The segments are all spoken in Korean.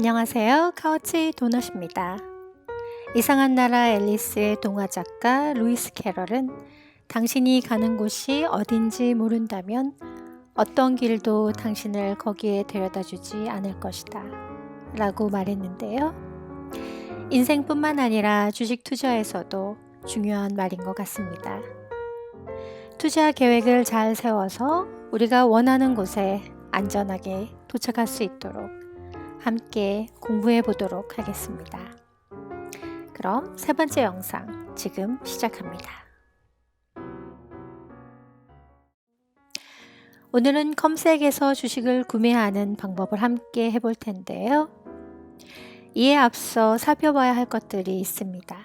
안녕하세요. 카우치 도넛입니다. 이상한 나라 앨리스의 동화 작가 루이스 캐럴은 당신이 가는 곳이 어딘지 모른다면 어떤 길도 당신을 거기에 데려다 주지 않을 것이다. 라고 말했는데요. 인생뿐만 아니라 주식 투자에서도 중요한 말인 것 같습니다. 투자 계획을 잘 세워서 우리가 원하는 곳에 안전하게 도착할 수 있도록 함께 공부해 보도록 하겠습니다. 그럼 세 번째 영상 지금 시작합니다. 오늘은 컴색에서 주식을 구매하는 방법을 함께 해볼 텐데요. 이에 앞서 살펴봐야 할 것들이 있습니다.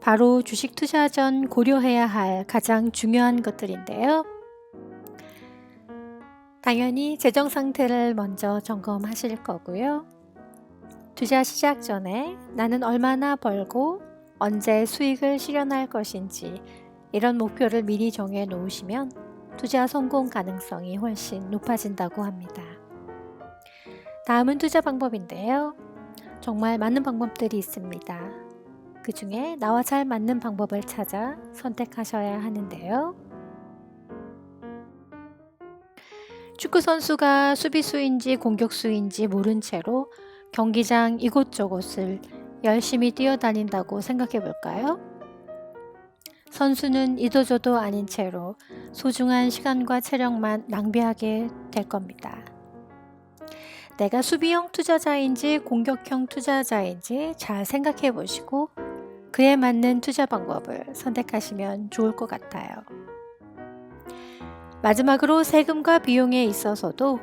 바로 주식 투자 전 고려해야 할 가장 중요한 것들인데요. 당연히 재정 상태를 먼저 점검하실 거고요. 투자 시작 전에 나는 얼마나 벌고 언제 수익을 실현할 것인지 이런 목표를 미리 정해 놓으시면 투자 성공 가능성이 훨씬 높아진다고 합니다. 다음은 투자 방법인데요. 정말 많은 방법들이 있습니다. 그 중에 나와 잘 맞는 방법을 찾아 선택하셔야 하는데요. 축구 선수가 수비수인지 공격수인지 모른 채로 경기장 이곳저곳을 열심히 뛰어다닌다고 생각해 볼까요? 선수는 이도저도 아닌 채로 소중한 시간과 체력만 낭비하게 될 겁니다. 내가 수비형 투자자인지 공격형 투자자인지 잘 생각해 보시고 그에 맞는 투자 방법을 선택하시면 좋을 것 같아요. 마지막으로 세금과 비용에 있어서도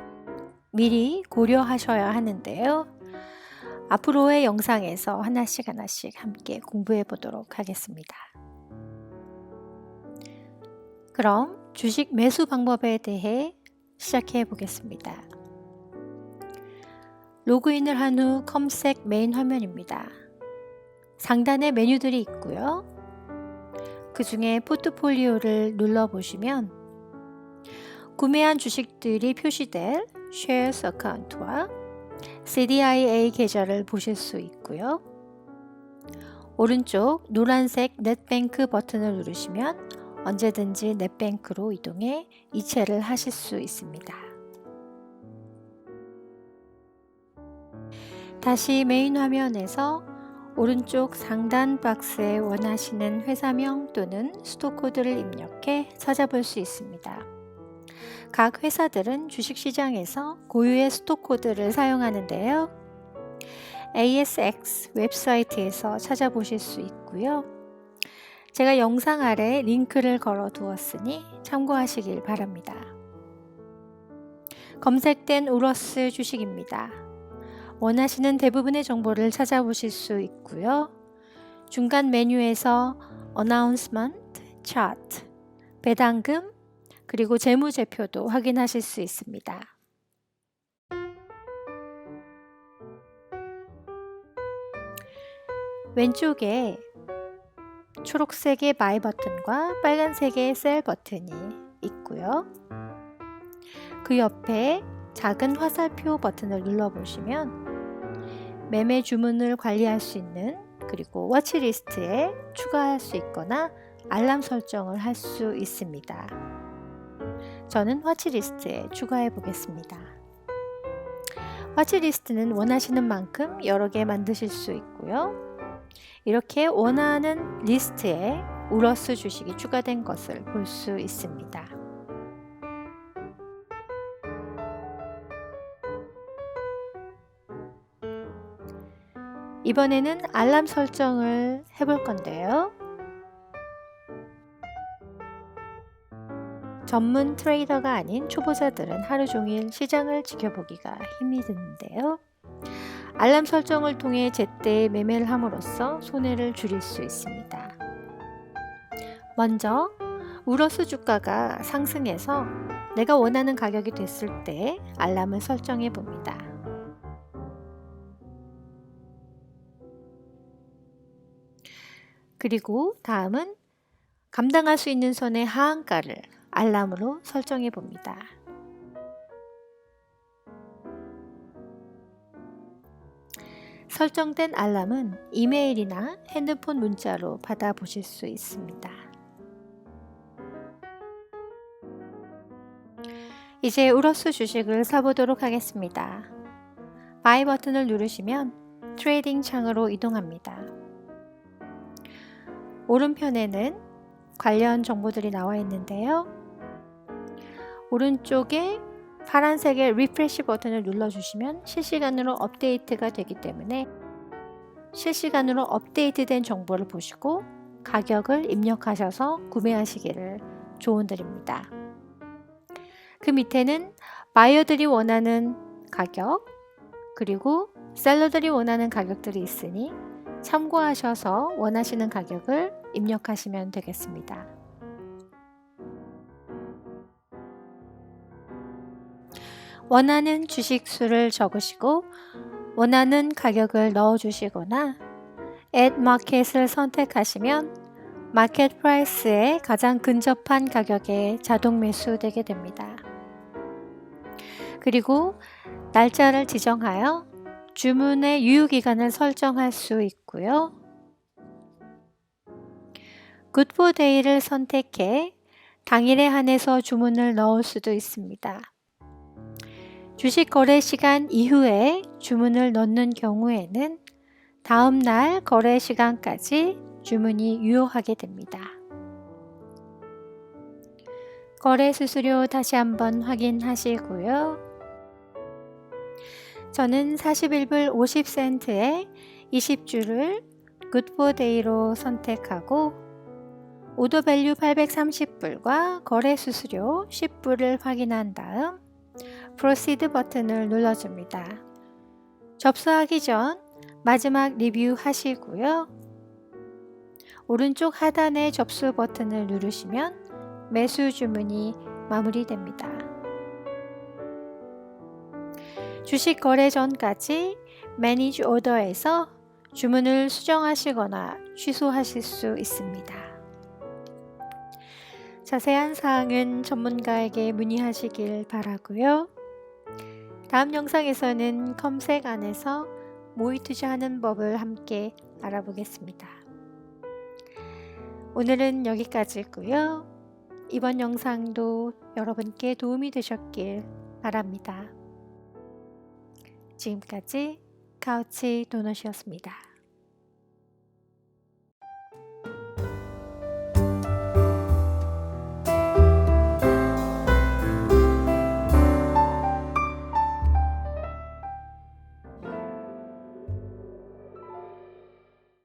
미리 고려하셔야 하는데요. 앞으로의 영상에서 하나씩 하나씩 함께 공부해 보도록 하겠습니다. 그럼 주식 매수 방법에 대해 시작해 보겠습니다. 로그인을 한 후 컴색 메인 화면입니다. 상단에 메뉴들이 있고요. 그 중에 포트폴리오를 눌러 보시면 구매한 주식들이 표시될 Shares 어카운트와 CDIA 계좌를 보실 수 있고요. 오른쪽 노란색 넷뱅크 버튼을 누르시면 언제든지 넷뱅크로 이동해 이체를 하실 수 있습니다. 다시 메인 화면에서 오른쪽 상단 박스에 원하시는 회사명 또는 스토코드를 입력해 찾아볼 수 있습니다. 각 회사들은 주식시장에서 고유의 스톡 코드를 사용하는데요. ASX 웹사이트에서 찾아보실 수 있고요. 제가 영상 아래 링크를 걸어 두었으니 참고하시길 바랍니다. 검색된 우러스 주식입니다. 원하시는 대부분의 정보를 찾아보실 수 있고요. 중간 메뉴에서 Announcement, Chart, 배당금, 그리고 재무제표도 확인하실 수 있습니다. 왼쪽에 초록색의 바이 버튼과 빨간색의 셀 버튼이 있고요. 그 옆에 작은 화살표 버튼을 눌러보시면 매매 주문을 관리할 수 있는 그리고 워치리스트에 추가할 수 있거나 알람 설정을 할 수 있습니다. 저는 화치리스트에 추가해 보겠습니다. 화치리스트는 원하시는 만큼 여러 개 만드실 수 있고요. 이렇게 원하는 리스트에 우러스 주식이 추가된 것을 볼 수 있습니다. 이번에는 알람 설정을 해볼 건데요. 전문 트레이더가 아닌 초보자들은 하루 종일 시장을 지켜보기가 힘이 드는데요. 알람 설정을 통해 제때 매매를 함으로써 손해를 줄일 수 있습니다. 먼저 우러스 주가가 상승해서 내가 원하는 가격이 됐을 때 알람을 설정해 봅니다. 그리고 다음은 감당할 수 있는 선의 하한가를 알람으로 설정해 봅니다. 설정된 알람은 이메일이나 핸드폰 문자로 받아보실 수 있습니다. 이제 우러스 주식을 사보도록 하겠습니다. 바이 버튼을 누르시면 트레이딩 창으로 이동합니다. 오른편에는 관련 정보들이 나와 있는데요. 오른쪽에 파란색의 리프레시 버튼을 눌러주시면 실시간으로 업데이트가 되기 때문에 실시간으로 업데이트된 정보를 보시고 가격을 입력하셔서 구매하시기를 조언드립니다. 그 밑에는 바이어들이 원하는 가격 그리고 셀러들이 원하는 가격들이 있으니 참고하셔서 원하시는 가격을 입력하시면 되겠습니다. 원하는 주식 수를 적으시고 원하는 가격을 넣어 주시거나 Add Market을 선택하시면 마켓 프라이스에 가장 근접한 가격에 자동 매수되게 됩니다. 그리고 날짜를 지정하여 주문의 유효기간을 설정할 수 있고요. 굿포 데이를 선택해 당일에 한해서 주문을 넣을 수도 있습니다. 주식 거래 시간 이후에 주문을 넣는 경우에는 다음 날 거래 시간까지 주문이 유효하게 됩니다. 거래 수수료 다시 한번 확인하시고요. 저는 41불 50센트에 20주를 굿포데이로 선택하고 오더밸류 830불과 거래 수수료 10불을 확인한 다음 프로시드 버튼을 눌러줍니다. 접수하기 전 마지막 리뷰 하시고요. 오른쪽 하단의 접수 버튼을 누르시면 매수 주문이 마무리됩니다. 주식 거래 전까지 매니지 오더에서 주문을 수정하시거나 취소하실 수 있습니다. 자세한 사항은 전문가에게 문의하시길 바라고요. 다음 영상에서는 검색 안에서 모의 투자하는 법을 함께 알아보겠습니다. 오늘은 여기까지고요. 이번 영상도 여러분께 도움이 되셨길 바랍니다. 지금까지 카우치 도넛이었습니다.